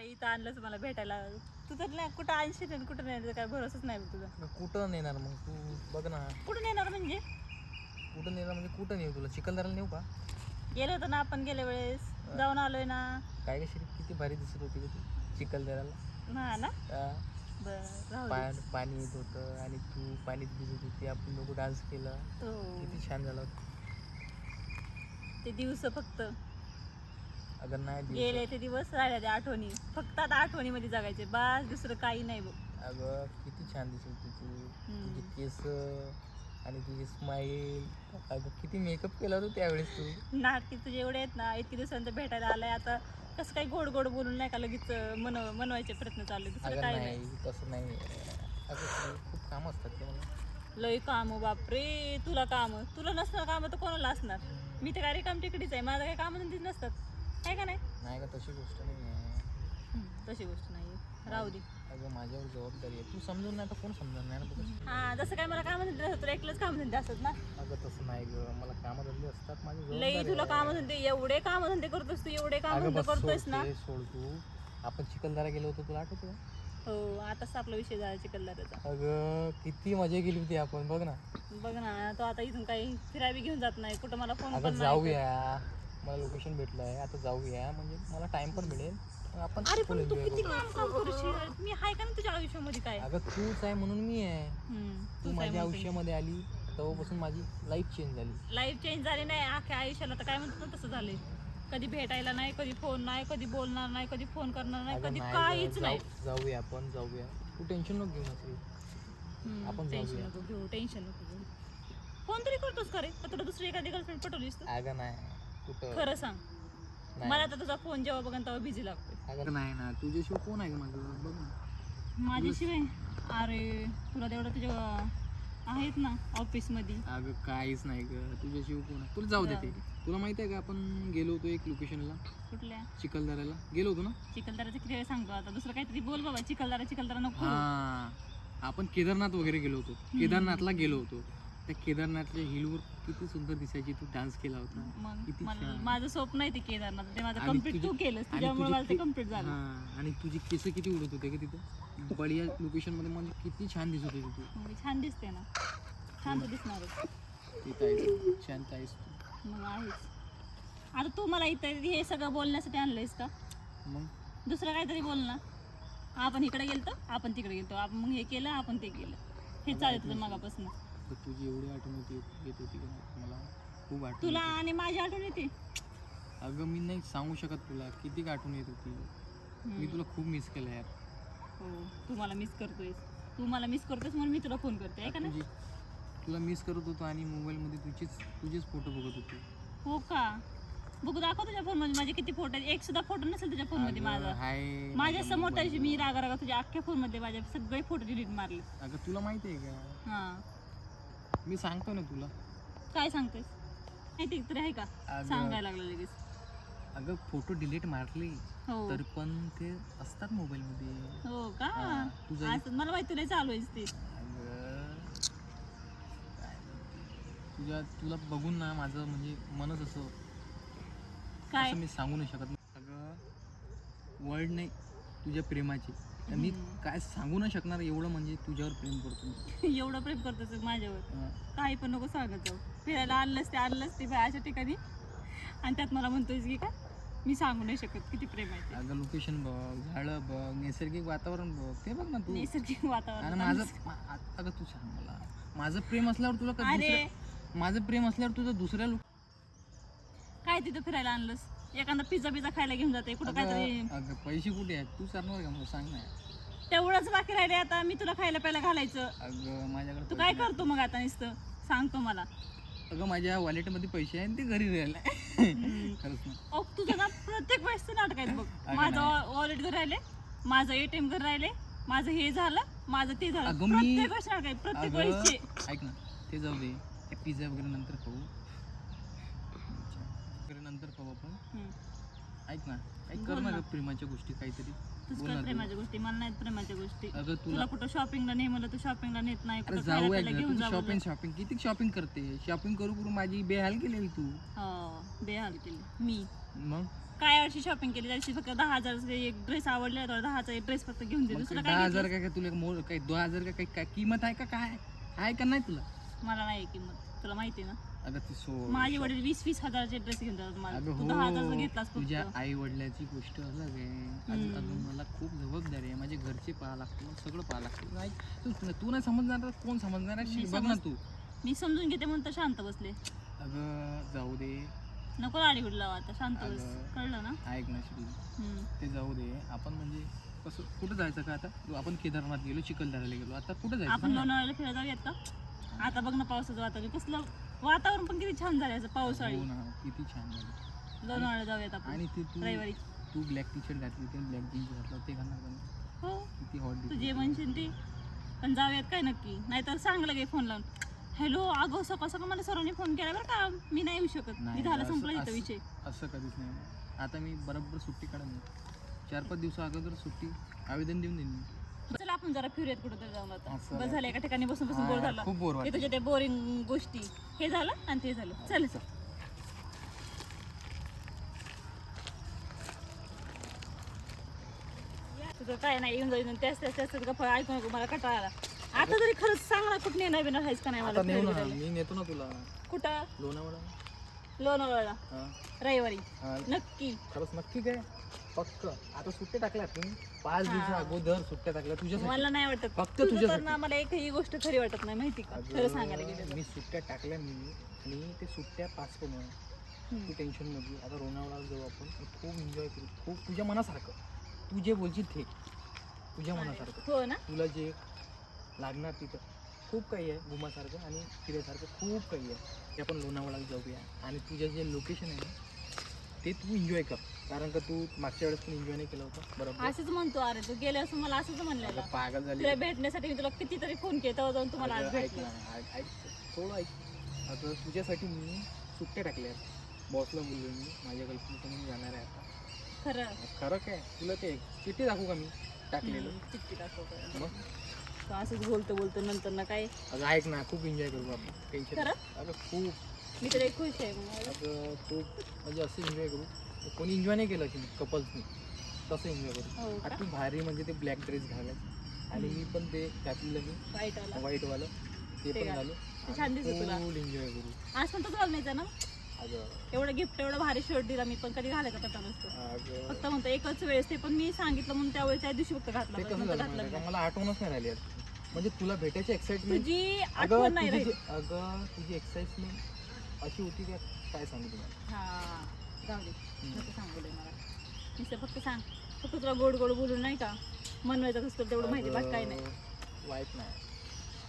अरे इथं आणलंच मला भेटायला. तू तर नाही कुठं आणशील आणि कुठं नाही काय भरोसाच नाही बघ तुझा कुठं नेणार मग तू? बघ ना. कुठून येणार म्हणजे? कुठं नेणार म्हणजे कुठं नेऊ तुला? चिखलदराला नेऊ का? गेलो होतो ना आपण गेल्या वेळेस. जाऊन आलोय ना. काय कशी किती भारी दिसत होती ती चिखलदराला ना? ना. बरं राहू दे. पा- पाणी येत होतं आणि तू पाणीत भिजत होती. आपण लोक डान्स केला. हो. किती छान झाला होता. ते दिवस फक्त. अगर नाही दिवस- गेले ते दिवस राहिल्या त्या आठवणी. फक्त आता आठवणीमध्ये जगायचे. बस दुसरं काही नाही बघ. अगं किती छान दिसत होती तू. हम्म. तुझी केस आणि तुझी स्माईल अगं किती मेकअप केला होता त्यावेळेस तू. नाटकी तुझे एवढे आहेत ना इतके दिवसानंतर भेटायला आलाय. आता कसं काही गोड गोड बोलून नाही का लगेच मनव मनवायचे प्रयत्न चालले. दुसरं अगं काही नाही नाही. तसं नाही. अगं खूप काम असतात ते मला. लय काम बापरे तुला काम. तुला नसणार काम तर कोणाला असणार? मी तर काय रिकाम टिकडीच आहे. माझं काही काम नसतात. आहे का नाही? नाही का तशी गोष्ट नाही आहे. हम्म, तशी गोष्ट नाही राहू दे. अगं माझ्यावर जबाबदारी आहे. तू समजून नाही तर कोण समजून नाही ना बघ हा जसं काय मला काम धंदे असतात तुला एकलंच काम धंदे असतात ना. अगं तसं नाही ग. मला कामधंदे असतात माझी लई तुला. काम धंदे एवढे काम धंदे करतोस तू एवढे काम धंदे सोड ना. ते, सोड तू. आपण चिखलदरा गेलो होतो तुला आठवतं? हो आताच आपला विषय झाला चिखलदऱ्याचा. अगं किती मजा केली होती आपण बघ ना. बघ ना तो आता इथून काही फिरायला घेऊन जात नाही. कुठं मला फोन अगं जाऊया. मला लोकेशन भेटलं आहे. आता जाऊया. म्हणजे मला टाइम पण मिळेल. आपण अरे पण तू किती करू. काम काम करशील मी आहे का ना तुझ्या आयुष्यामध्ये काय? अगं तूच आहे म्हणून मी आहे. तू माझ्या म्हणते. आयुष्यामध्ये आली. तेव्हापासून माझी लाईफ चेंज झाली. लाईफ चेंज झाली नाही. अख्ख्या आयुष्याला तर काय म्हणतात ना तसं झालंय. कधी भेटायला नाही कधी फोन नाही कधी बोलणार नाही कधी फोन करणार नाही कधी काहीच नाही. जाऊ- जाऊया आपण जाऊया. तू टेन्शन नको घेऊ नसली. आपण टेन्शन. नको घेऊ टेन्शन नको घेऊ. फोन तरी करतोस खरे तुला दुसरी एखादी गर्लफ्रेंड पटवलीस तू अगं नाही. कुठं? खरं सांग. नाही. मला तर तुझा फोन जेव्हा बघन तेव्हा बिझी लागतो अगं नाही ना तुझ्याशिवाय कोण आहे गं माझं? बघ ना. माझ्याशिवाय? अरे तुला तेवढं तुझ्या आहेत ना ऑफिसमध्ये अगं काहीच नाही ग. तुझ्याशिवाय कोण आहे? तुला जाऊ दे ते. तुला माहिती आहे का आपण गेलो होतो एक लोकेशनला कुठल्या? चिखलदऱ्याला. गेलो होतो ना? चिखलदराचं किती वेळ सांगतो आता. दुसरं काहीतरी बोल बाबा. चिखलदरा चिखलदरा नको. हा. आपण केदारनाथ वगैरे गेलो होतो. केदारनाथला गेलो होतो. त्या केदारनाथच्या हिलवर किती सुंदर दिसायची तू डान्स केला होता. किती. माझं स्वप्न आहे ते केदारनाथ. ते माझं आणि कंप्लीट तुझी- तू केलंस आणि तुझ्यामुळे तुझी मला ते के- कंप्लीट झालं. हा आणि तुझी केस किती उडत होते का तिथं? बढिया लोकेशनमध्ये म्हणजे किती छान दिसत होती तू. मग छान दिसते ना. छान तर दिसणारच तिथं आहेस शांत आहेस तू. मग आहेच. आता तू मला इथं हे सगळं बोलण्यासाठी आणलंयस का? मग? दुसरं काहीतरी बोल ना. आपण इकडे गेलतो आपण तिकडे गेलतो. आपण मग हे केलं आपण ते केलं. हे चालत होतं मगापासून. तर तुझी एवढी आठवण होती येत होती का मला खूप आठवण तुला येते. आणि माझी आठवण येते? अगं मी नाही सांगू शकत तुला किती आठवण येत होती. मी तुला खूप मिस केलं यार. हो तू मला मिस करतोयस. तू मला मिस करतोयस म्हणून मी तुला फोन करते आहे का ना तुझी तुला मिस करत होतो आणि मोबाईलमध्ये तुझेच तुझेच फोटो बघत होतो. हो का? बघू दाखव तुझ्या फोनमध्ये माझे किती फोटो आहेत. एक सुद्धा फोटो नसेल तुझ्या फोनमध्ये माझा. हाय माझ्यासमोर त्याची मी रागा रागा तुझ्या अख्ख्या फोनमध्ये माझे सगळे फोटो डिलीट मारले. अगं तुला माहिती आहे का? हा. मी सांगतो ना तुला. काय सांगतेस? माहिती तरी आहे का? अगं- सांगायला लागलं लगेच. अगं फोटो डिलीट मारले. हो. तर पण ते असतात मोबाईलमध्ये. हो का? हा, तुझं मला माहिती तुला चालू आहेस ते. अगं. काय म्हणते. तुझ्या तुला बघून ना माझं म्हणजे मनच असं काय? असं मी सांगू नाही शकत. अगं वर्ड नाही तुझ्या प्रेमाची. तर मी काय सांगू नाही शकणार एवढं म्हणजे तुझ्यावर प्रेम करतो मी. एवढं प्रेम करतोस माझ्यावर. हा. काही पण नको सांगत जाऊ फिरायला आणलंस ते आणलंस ते बाय अशा ठिकाणी. आणि त्यात मला म्हणतोयस की काय मी सांगू नाही शकत किती प्रेम आहे ते. अगं लोकेशन बघ झाडं बघ नैसर्गिक वातावरण बघ ते बघ ना तू. नैसर्गिक आणि वातावरण माझं मा- आ- अगं तू सांग मला. माझं प्रेम असल्यावर तुला का अरे. दुसऱ्या माझं प्रेम असल्यावर तुझं दुसऱ्या लोक काय तिथं फिरायला आणलंस? एखादा पिझ्झा पिझ्झा खायला घेऊन जाते कुठं काहीतरी. अगं पैसे कुठे आहेत? तू सांगणार का मला सांग ना. तेवढंच बाकी राहिले आता मी तुला खायला प्यायला घालायचं. अगं माझ्याकडे तू काय. करतो मग आता नुसतं? सांगतो मला. अगं माझ्या वॉलेटमध्ये पैसे आहेत ते घरी राहिले. खरंच ना. तुझं ना प्रत्येक वेळेस नाटक आहेत बघ. अगं माझं वॉलेट घर राहिले माझं एटीएम घर राहिले माझं हे झालं माझं ते झालं. अगं मी- प्रत्येक वेळेस नाटक आहे प्रत्येक वेळेसचे. अगं ऐक ना ते जाऊ दे. पिझ्झा वगैरे नंतर खाऊ. नंतर खाऊ आपण. ऐक ना ऐक कर ना. गं प्रेमाच्या गोष्टी काहीतरी. तूच बोल कर ना तू. प्रेमाच्या गोष्टी मला नाहीत प्रेमाच्या गोष्टी. अगं तुला तुला कुठं शॉपिंगला नाही म्हणलं तू शॉपिंगला नेत नाही अरे कुठं घेऊन शॉपिंग शॉपिंग किती शॉपिंग करते? शॉपिंग करू करू माझी बेहाल केलेली तू. हो बेहाल केली. मी. मग? काय वर्षी शॉपिंग केली त्याची फक्त दहा हजारचा एक ड्रेस आवडला तर दहाचा एक ड्रेस फक्त घेऊन दे. मग दुसरं काय दहा काय हजार घेतलंस? काय काय तुला काय दोन हजार का काही काय किंमत आहे का? काय? आहे का नाही तुला? मला नाही किंमत. तुला माहिती आहे ना? अगं ती माझे वडील वीस वीस हजाराचे ड्रेस घेऊन जातात मला. अगं तू दहा हजारचा हो घेतलास फक्त. तुझ्या आई वडिलाची गोष्ट अलग आहे. अजून मला खूप जबाबदारी आहे. माझे घरचे पाहा लागतं मला सगळं पाहा लागतं नाही तू तू नाही समजणार तर कोण समजणार आहे? मी बघ ना समज- तू. मी समजून घेते म्हणून तर शांत बसले. अगं जाऊ दे. नको लाडी उडला आता शांत बस. अगं. कळलं ना? ऐक ना हम्म. ते जाऊ दे. आपण म्हणजे कसं कुठं जायचं का आता? आपण केदारनाथ गेलो चिखलदऱ्याला गेलो. आता कुठं जायचं आपण सांग ना. लोणावळ्याला फिरायला जाऊयात का? आता बघ ना पावसाचं वातावरण. कसलं वातावरण पण किती छान झालं याचं पावसाळी. हो ना किती छान झालं. लोणावळ्याला जाऊयात आपण. आणि ते तू रविवारी. तू ब्लॅक टी शर्ट घातली होती ब्लॅक जीन्स घातला ते घालणार का नाही? हो. किती हॉट तू जे म्हणशील ते पण जाऊयात काय नक्की? नाहीतर सांग लगे फोन लावून? हॅलो अगं सकाळ सकाळ मला सरांनी फोन केला बरं का. मी नाही येऊ शकत. नाही मी झालं असं- संपला इथं असं- विषय. असं कधीच नाही. आता मी बरोबर सुट्टी काढून चार पाच दिवसा अगोदर सुट्टी आवेदन देऊन देईन मी. चला आपण जरा फिरूयात कुठं तरी जाऊन आता. असं बस झालं एका ठिकाणी बसून बसून बोर हा, झाला. खूप बोर हे वाटत. तुझ्या ते बोरिंग गोष्टी. हे झालं आणि ते झालं. चल तुझं काय नाही येऊन जाऊन त्याच त्याच त्याच गप्पा ऐकू नको मला कंटाळा आला. आता तरी खरंच सांग ना कुठे नेणार बिणार आहेस का नाही मला आता नेऊ ना फिरायला? मी नेतो ना तुला. कुठं? लोणावळा. लोणावळा. हा. रविवारी. हा. नक्की. खरंच नक्की काय? पक्क. आता सुट्ट्या टाकल्या तुम्ही पाच हा. दिवसा अगोदर सुट्ट्या टाकल्या मला नाही वाटत. फक्त तुझं तर तुझ्यासाठी. ना मला एकही गोष्ट खरी वाटत नाही माहिती का? खरं सांगायला गेलं. मी सुट्ट्या टाकल्या मी आणि ते सुट्ट्या पाच पण होणार तू. टेन्शन नको आता लोणावळा जाऊ आपण. आणि खूप एन्जॉय करू. खूप तुझ्या मनासारखं. तू जे बोलशील ते. तुझ्या मनासारखं. हो ना? तुला जे लागणार तिथं. खूप काही आहे घुमासारखं आणि फिरायसारखं खूप काही आहे. ते आपण लोणावळ्याला जाऊया. आणि तुझं जे लोकेशन आहे ना ते तू एन्जॉय कर. कारण का तू मागच्या वेळेस पण एन्जॉय नाही केलं होतं. बरोबर? असंच म्हणतो अरे तू गेले असं मला असंच म्हणलेलं. अगं, पागल झाली. तुला भेटण्यासाठी मी तुला कितीतरी फोन केला तेव्हा जाऊन तुम्हाला आज अगं, ऐक भेटलं. ना, ऐक- ऐक. थोडं ऐक. आता तुझ्यासाठी मी सुट्ट्या टाकल्या बॉसला बोललो मी माझ्या गर्लफ्रेंड म्हणून जाणार आहे आता. खरं. खरं काय? तुला ते चिठ्ठी दाखवू का मी? टाकलेलं. हम्म, चिठ्ठी दाखव मग? तू असंच बोलतो बोलतो नंतर ना काय? अगं ऐक ना खूप एन्जॉय करू आपण. टेन्शन खरं? अगं खूप. मी तर एक खुश आहे मग. म्हणजे असं एन्जॉय करू. कोणी एन्जॉय नाही केलं की कपल्सनी तसं एन्जॉय करू. हो का? भारी म्हणजे ते ब्लॅक ड्रेस घालायचं. आणि मी पण ते घातलेलं मी वाईट आला व्हाईटवालं ते ते पण घाल. घालू. ते छान दिसतं तुला. फुल एन्जॉय करू. आज पण तसं घालण्याचं ना? अगं. एवढं गिफ्ट एवढं भारी शर्ट दिला मी पण कधी घालायचा पत्ता नसतो अगं. फक्त म्हणतो एकच वेळेस. ते पण मी सांगितलं म्हणून त्यावेळेस त्या दिवशी फक्त घातला. ते बस, कसं नंतर झालं घातला माहिती नाही. का? मला आठवणच नाही राहिली यार म्हणजे तुला भेटायची एक्साइटमेंट तुझी आठवण नाही राहिली. अगं तुझी एक्साइटमेंट अशी होती का? काय सांगू तुम्हाला? हा जाऊ दे. नको सांगू दे मला. नुसतं फक्त सांग. फक्त तुला गोड गोड बोलून नाही का? मनवायचं कसं तेवढं माहिती बाकी काय नाही. अगं, वाईट नाही.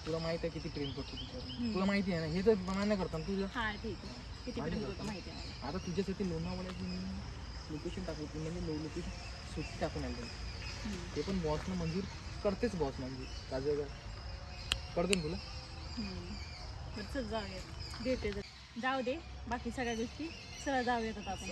तुला माहीत आहे किती प्रेम करतो तुझ्यावर. तुला माहिती आहे ना हे तर मान्य करता ना तुझं. हा ठीक आहे. किती आणि प्रेम बघ. करतो माहिती आहे मला. आता तुझ्यासाठी लोणावळ्याची मी लोकेशन टाकू म्हणजे लो लोकेशन सुट्टी टाकून आली हम्म. ते पण बॉसनं मंजूर करतेच बॉस मंजूर. ताजं का करते ना तुला? हम्म. बरं चल जाऊया भेटूया जाऊ दे बाकी सगळ्या गोष्टी सहज जाऊयात आता आपण.